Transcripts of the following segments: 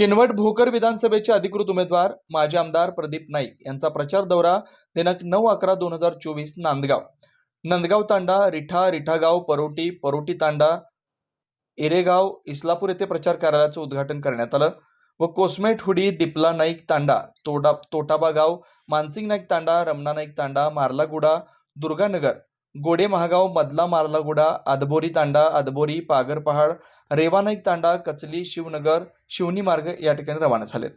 किनवट भोकर विधानसभेचे अधिकृत उमेदवार माजी आमदार प्रदीप नाईक यांचा प्रचार दौरा दिनांक नऊ अकरा दोन हजार चोवीस नांदगाव. नंदगाव तांडा रिठा रिठागाव परोटी परोटी तांडा इरेगाव इस्लापूर येथे प्रचार कार्यालयाचं उद्घाटन करण्यात आलं व कोसमेट हुडी दिपला नाईक तांडा तोडा तोटाबा गाव मानसिंग नाईक तांडा रमणा नाईक तांडा मार्लागुडा दुर्गानगर गोडे महागाव मधला मार्लागुडा आदबोरी तांडा आदबोरी पागर पहाड रेवा नाईक तांडा कचली शिवनगर शिवनी मार्ग या ठिकाणी रवाना झालेत.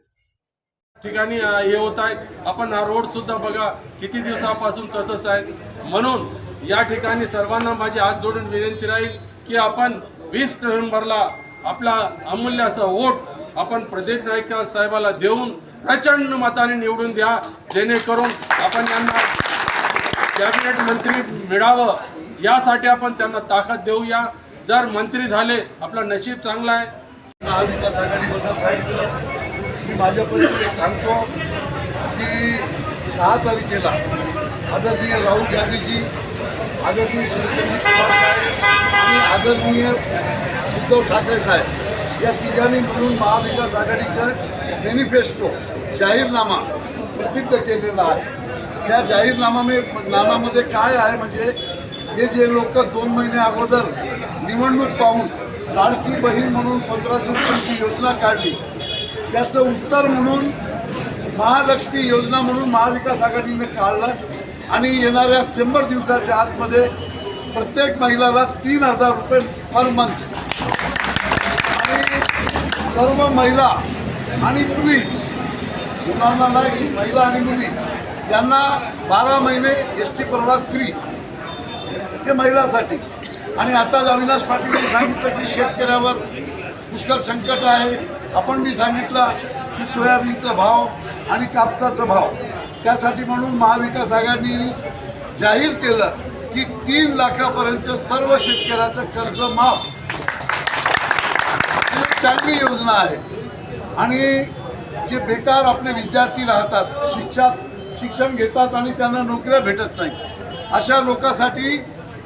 ठिकाणी हे होत आहेत आपण हा रोड सुद्धा बघा किती दिवसापासून तसंच आहे. म्हणून या ठिकाणी सर्वांना माझी हात जोडून विनंती राहील की आपण वीस नोव्हेंबरला आपला अमूल्य असा वोट आपण प्रदीप नाईक साहेबाला देऊन प्रचंड मताने निवडून द्या. जेणेकरून आपण त्यांना कॅबिनेट मंत्री मिळावं यासाठी आपण त्यांना ताकद देऊया. जर मंत्री झाले आपलं नशीब चांगलं आहे. महाविकास आघाडीबद्दल सांगितलं. मी माझ्या पद्धतीने सांगतो की सहा तारखेला आदरणीय राहुल गांधीजी आदरणीय शिवसेना पवार साहेब आणि आदरणीय उद्धव ठाकरे साहेब या तिघांनी मिळून महाविकास आघाडीचं मॅनिफेस्टो जाहीरनामा प्रसिद्ध केलेला आहे. त्या जाहीरनामामे नामामध्ये काय आहे? म्हणजे हे जे लोक दोन महिने अगोदर निवडणूक पाहून लाडकी बहीण म्हणून पंधराशे रुपयांची योजना काढली. त्याचं उत्तर म्हणून महालक्ष्मी योजना म्हणून महाविकास आघाडीने काढलं आणि येणाऱ्या शंभर दिवसाच्या आतमध्ये प्रत्येक महिलाला तीन हजार रुपये पर मंथ आणि सर्व महिला आणि मुली मुलांना नाही महिला आणि मुली यांना बारा महिने एस टी प्रवास फ्री हे महिलासाठी. आणि आता अविनाश पाटीलने सांगितलं की शेतकऱ्यावर पुष्कळ संकट आहे. आपण मी सांगितलं की सोयाबीनचा भाव आणि कापसाचा भाव. त्यासाठी म्हणून महाविकास आघाडीने जाहीर केलं की तीन लाखापर्यंत सर्व शेतकऱ्याचं कर्ज माफ. ही चांगली योजना आहे. आणि जे बेकार आपले विद्यार्थी राहतात शिक्षा शिक्षण घेतात आणि त्यांना नोकऱ्या भेटत नाही अशा लोकांसाठी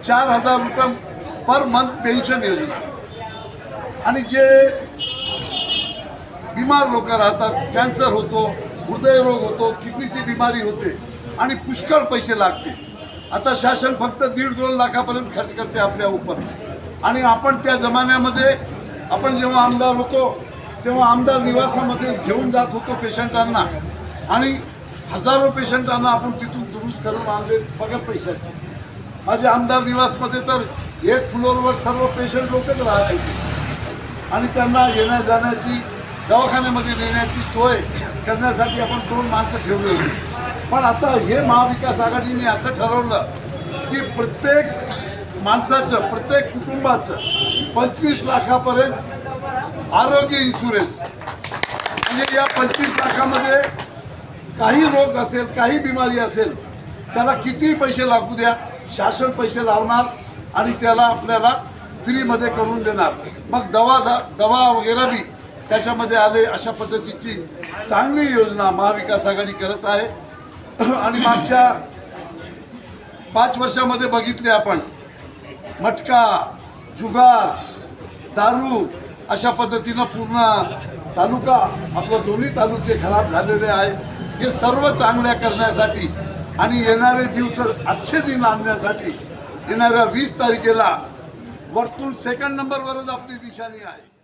चार हजार रुपये पर मंथ पेन्शन योजना. आणि जे बिमार लोक राहतात कॅन्सर होतो हृदयरोग होतो किडनीची बिमारी होते आणि पुष्कळ पैसे लागते. आता शासन फक्त दीड दोन लाखापर्यंत खर्च करते आपल्या उपर. आणि आपण त्या जमान्यामध्ये आपण जेव्हा आमदार होतो तेव्हा आमदार निवासामध्ये घेऊन जात होतो पेशंटांना. आणि हजारो पेशंटांना आपण तिथून दुरुस्त करून आणले. बघा पैशाचे. माझे आमदार निवासमध्ये तर एक फ्लोअरवर सर्व पेशंट लोकच राहायचे आणि त्यांना येण्या जाण्याची दवाखान्यामध्ये नेण्याची सोय करण्यासाठी आपण दोन माणसं ठेवली होती. पण आता हे महाविकास आघाडीने असं ठरवलं की प्रत्येक माणसाचं प्रत्येक कुटुंबाचं पंचवीस लाखापर्यंत आरोग्य इन्शुरन्स म्हणजे या पंचवीस लाखामध्ये काही रोग असेल काही बिमारी असेल त्याला किती पैसे लागू द्या शासन पैसे लावणार आणि त्याला आपल्याला फ्रीमध्ये करून देणार. मग दवा दवा वगैरे बी त्याच्यामध्ये आले अशा पद्धतीची चांगली योजना महाविकास आघाडी करत आहे. आणि मागच्या पाच वर्षामध्ये बघितले आपण मटका जुगार दारू अशा पद्धतीनं पूर्ण तालुका आपलं दोन्ही तालुके खराब झालेले आहे हे सर्व चांगल्या करण्यासाठी आणि येणारे दिवस अच्छे दिन आणण्यासाठी येणाऱ्या वीस तारखेला वरतून सेकंड नंबरवरच आपली निशाणी आहे.